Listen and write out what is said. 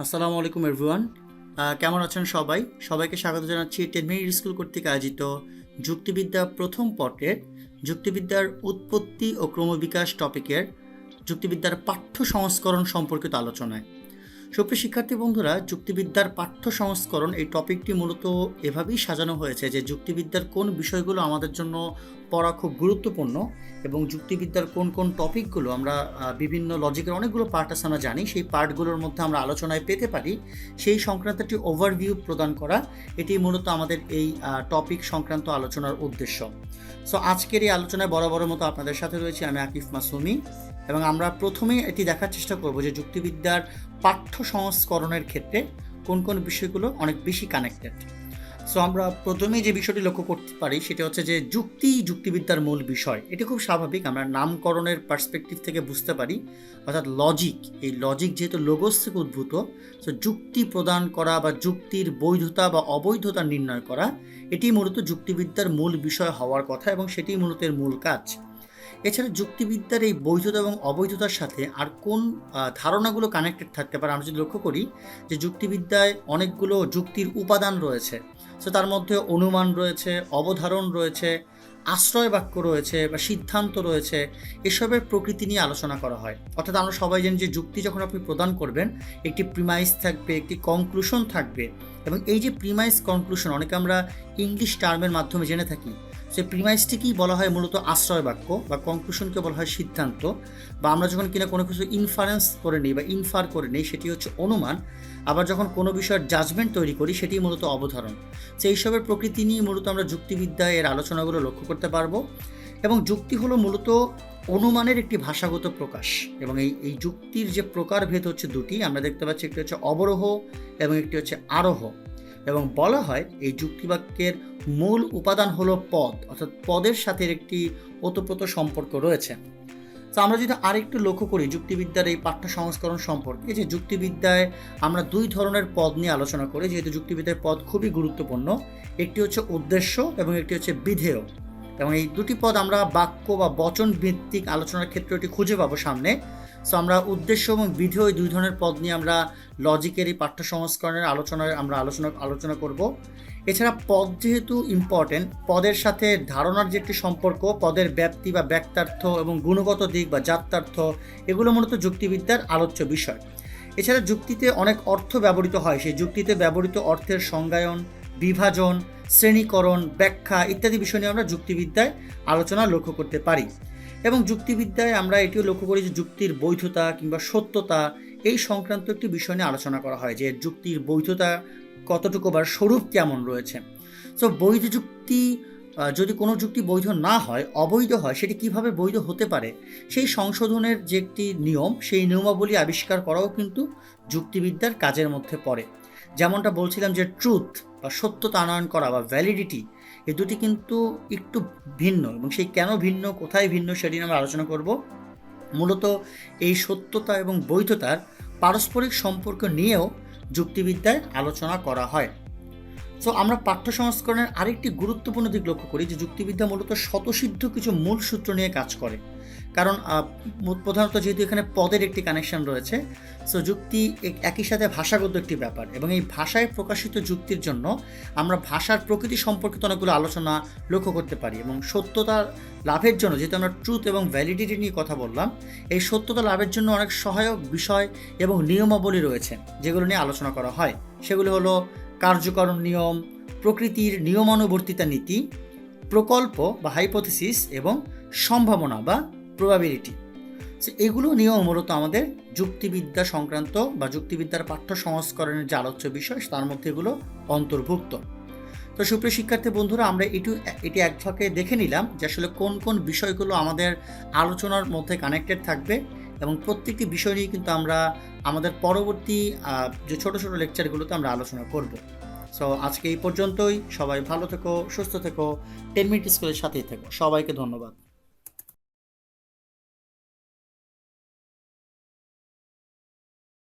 আসসালামু আলাইকুম এভরিওয়ান কেমন আছেন সবাই? সবাইকে স্বাগত জানাচ্ছি টেন স্কুল কর্তৃক আয়োজিত যুক্তিবিদ্যা প্রথম পর্বের যুক্তিবিদ্যার উৎপত্তি ও ক্রমবিকাশ টপিকের যুক্তিবিদ্যার পাঠ্য সংস্করণ সম্পর্কিত আলোচনায়। সুপ্রিয় শিক্ষার্থী বন্ধুরা, যুক্তিবিদ্যার পাঠ্য সংস্করণ এই টপিকটি মূলত এভাবেই সাজানো হয়েছে যে যুক্তিবিদ্যার কোন বিষয়গুলো আমাদের জন্য পড়া খুব গুরুত্বপূর্ণ এবং যুক্তিবিদ্যার কোন কোন টপিকগুলো আমরা বিভিন্ন লজিকের অনেকগুলো পার্ট আছে আমরা জানি, সেই পার্টগুলোর মধ্যে আমরা আলোচনায় পেতে পারি। সেই সংক্রান্ত একটি ওভারভিউ প্রদান করা, এটি মূলত আমাদের এই টপিক সংক্রান্ত আলোচনার উদ্দেশ্য। সো আজকের এই আলোচনায় বরাবরের মতো আপনাদের সাথে রয়েছে আমি আকিফ মাসুমি এবং আমরা প্রথমেই এটি দেখার চেষ্টা করব যে যুক্তিবিদ্যার পাঠ্য সংস্করণের ক্ষেত্রে কোন কোন বিষয়গুলো অনেক বেশি কানেক্টেড সো আমরা প্রথমেই যে বিষয়টি লক্ষ্য করতে পারি, সেটা হচ্ছে যে যুক্তি, যুক্তিবিদ্যার মূল বিষয়। এটি খুব স্বাভাবিক, আমরা নামকরণের পার্সপেক্টিভ থেকে বুঝতে পারি। অর্থাৎ লজিক এই লজিক যেহেতু লোগোস থেকে উদ্ভূত সো যুক্তি প্রদান করা বা যুক্তির বৈধতা বা অবৈধতা নির্ণয় করা, এটি মূলত যুক্তিবিদ্যার মূল বিষয় হওয়ার কথা এবং সেটি মূলত এর মূল কাজ। এছাড়া যুক্তিবিদ্যার এই বৈধতা এবং অবৈধতার সাথে আর কোন ধারণাগুলো কানেক্টেড থাকতে পারে, আমরা যদি লক্ষ্য করি যে যুক্তিবিদ্যায় অনেকগুলো যুক্তির উপাদান রয়েছে। সো তার মধ্যে অনুমান রয়েছে, অবধারণ রয়েছে, আশ্রয় বাক্য রয়েছে বা সিদ্ধান্ত রয়েছে, এসবের প্রকৃতি নিয়ে আলোচনা করা হয়। অর্থাৎ আমরা সবাই জানি যে যুক্তি যখন আপনি প্রদান করবেন, একটি প্রিমাইস থাকবে, একটি কনক্লুশন থাকবে এবং এই যে প্রিমাইস কনক্লুশন অনেকে আমরা ইংলিশ টার্মের মাধ্যমে জেনে থাকি সেই প্রিমাইসটিকেই বলা হয় মূলত আশ্রয় বাক্য বা কনক্লুশনকে বলা হয় সিদ্ধান্ত বা আমরা যখন কিনা কোনো কিছু ইনফারেন্স করে নিই বা ইনফার করে নিই, সেটি হচ্ছে অনুমান, আবার যখন কোনো বিষয়ের জাজমেন্ট তৈরি করি সেটি মূলত অবধারণ। সেই সবের প্রকৃতি নিয়ে মূলত আমরা যুক্তিবিদ্যা এর আলোচনাগুলো লক্ষ্য করতে পারব। এবং যুক্তি হলো মূলত অনুমানের একটি ভাষাগত প্রকাশ। এবং এই এই যুক্তির যে প্রকারভেদ হচ্ছে দুটি, আমরা দেখতে পাচ্ছি একটি হচ্ছে অবরোহ এবং একটি হচ্ছে আরোহ। এবং বলা হয় এই যুক্তিবাক্যের মূল উপাদান হলো পদ, অর্থাৎ পদের সাথে একটি ওতপ্রোত সম্পর্ক রয়েছে। তো আমরা যদি আরেকটু লক্ষ্য করি যুক্তিবিদ্যার এই পাঠ্য সংস্করণ সম্পর্কে যে যুক্তিবিদ্যায় আমরা দুই ধরনের পদ নিয়ে আলোচনা করি, যেহেতু যুক্তিবিদ্যার পদ খুবই গুরুত্বপূর্ণ, একটি হচ্ছে উদ্দেশ্য এবং একটি হচ্ছে বিধেয়। এবং এই দুটি পদ আমরা বাক্য বা বচন ভিত্তিক আলোচনার ক্ষেত্রে এটি খুঁজে পাবো সামনে। সো আমরা উদ্দেশ্য এবং বিধেয় এই দুই ধরনের পদ নিয়ে আমরা লজিকের এই পাঠ্য সংস্করণের আলোচনায় আমরা আলোচনা আলোচনা করব। এছাড়া পদ যেহেতু ইম্পর্টেন্ট পদের সাথে ধারণার যে একটি সম্পর্ক, পদের ব্যাপ্তি বা ব্যক্তার্থ এবং গুণগত দিক বা যাত্রার্থ এগুলো মূলত যুক্তিবিদ্যার আলোচ্য বিষয়। এছাড়া যুক্তিতে অনেক অর্থ ব্যবহৃত হয়। সেই যুক্তিতে ব্যবহৃত অর্থের সংজ্ঞায়ন, বিভাজন শ্রেণীকরণ, ব্যাখ্যা ইত্যাদি বিষয় নিয়ে আমরা যুক্তিবিদ্যায় আলোচনা লক্ষ্য করতে পারি। এবং যুক্তিবিদ্যায় আমরা এটিও লক্ষ্য করি যে যুক্তির বৈধতা কিংবা সত্যতা এই সংক্রান্ত একটি বিষয় নিয়ে আলোচনা করা হয় যে যুক্তির বৈধতা কতটুকু বা স্বরূপ কেমন রয়েছে। সো বৈধ যুক্তি যদি কোনো যুক্তি বৈধ না হয়, অবৈধ হয়, সেটি কীভাবে বৈধ হতে পারে? সেই সংশোধনের যে একটি নিয়ম, সেই নিয়মাবলী আবিষ্কার করাও কিন্তু যুক্তিবিদ্যার কাজের মধ্যে পড়ে। যেমনটা বলছিলাম যে ট্রুথ বা সত্যতা আনয়ন করা বা ভ্যালিডিটি এই দুটি কিন্তু একটু ভিন্ন এবং সেই কেন ভিন্ন, কোথায় ভিন্ন সেটি নিয়ে আমরা আলোচনা করব। মূলত এই সত্যতা এবং বৈধতার পারস্পরিক সম্পর্ক নিয়েও যুক্তিবিদ্যায় আলোচনা করা হয়। সো আমরা পাঠ্য সংস্করণের আরেকটি গুরুত্বপূর্ণ দিক লক্ষ্য করি যে যুক্তিবিদ্যা মূলত স্বতঃসিদ্ধ কিছু মূল সূত্র নিয়ে কাজ করে। কারণ প্রধানত যেহেতু এখানে পদের একটি কানেকশন রয়েছে সো যুক্তি এক- একই সাথে ভাষাগত একটি ব্যাপার এবং এই ভাষায় প্রকাশিত যুক্তির জন্য আমরা ভাষার প্রকৃতি সম্পর্কিত অনেকগুলো আলোচনা লক্ষ্য করতে পারি এবং সত্যতা লাভের জন্য যেহেতু আমরা ট্রুথ এবং ভ্যালিডিটি নিয়ে কথা বললাম, এই সত্যতা লাভের জন্য অনেক সহায়ক বিষয় এবং নিয়মাবলী রয়েছে যেগুলো নিয়ে আলোচনা করা হয়। সেগুলো হলো কার্যকরণ নিয়ম, প্রকৃতির নিয়মানুবর্তিতা নীতি, প্রকল্প বা হাইপোথিসিস এবং সম্ভাবনা বা প্রবাবিলিটি এগুলো নিয়েও মূলত আমাদের যুক্তিবিদ্যা সংক্রান্ত বা যুক্তিবিদ্যার পাঠ্য সংস্করণের যে আলোচ্য বিষয়, তার মধ্যে এগুলো অন্তর্ভুক্ত। তো সুপ্রিয় শিক্ষার্থী বন্ধুরা, আমরা এটু, এটি এক ফাঁকে দেখে নিলাম যে আসলে কোন কোন বিষয়গুলো আমাদের আলোচনার মধ্যে কানেক্টেড থাকবে এবং প্রত্যেকটি বিষয় নিয়ে কিন্তু আমরা আমাদের পরবর্তী যে ছোট ছোট লেকচারগুলোতে আমরা আলোচনা করব। সো আজকে এই পর্যন্তই। সবাই ভালো থেকো, সুস্থ থেকো। টেন মিনিট স্কুলের সাথেই থেকো। সবাইকে ধন্যবাদ।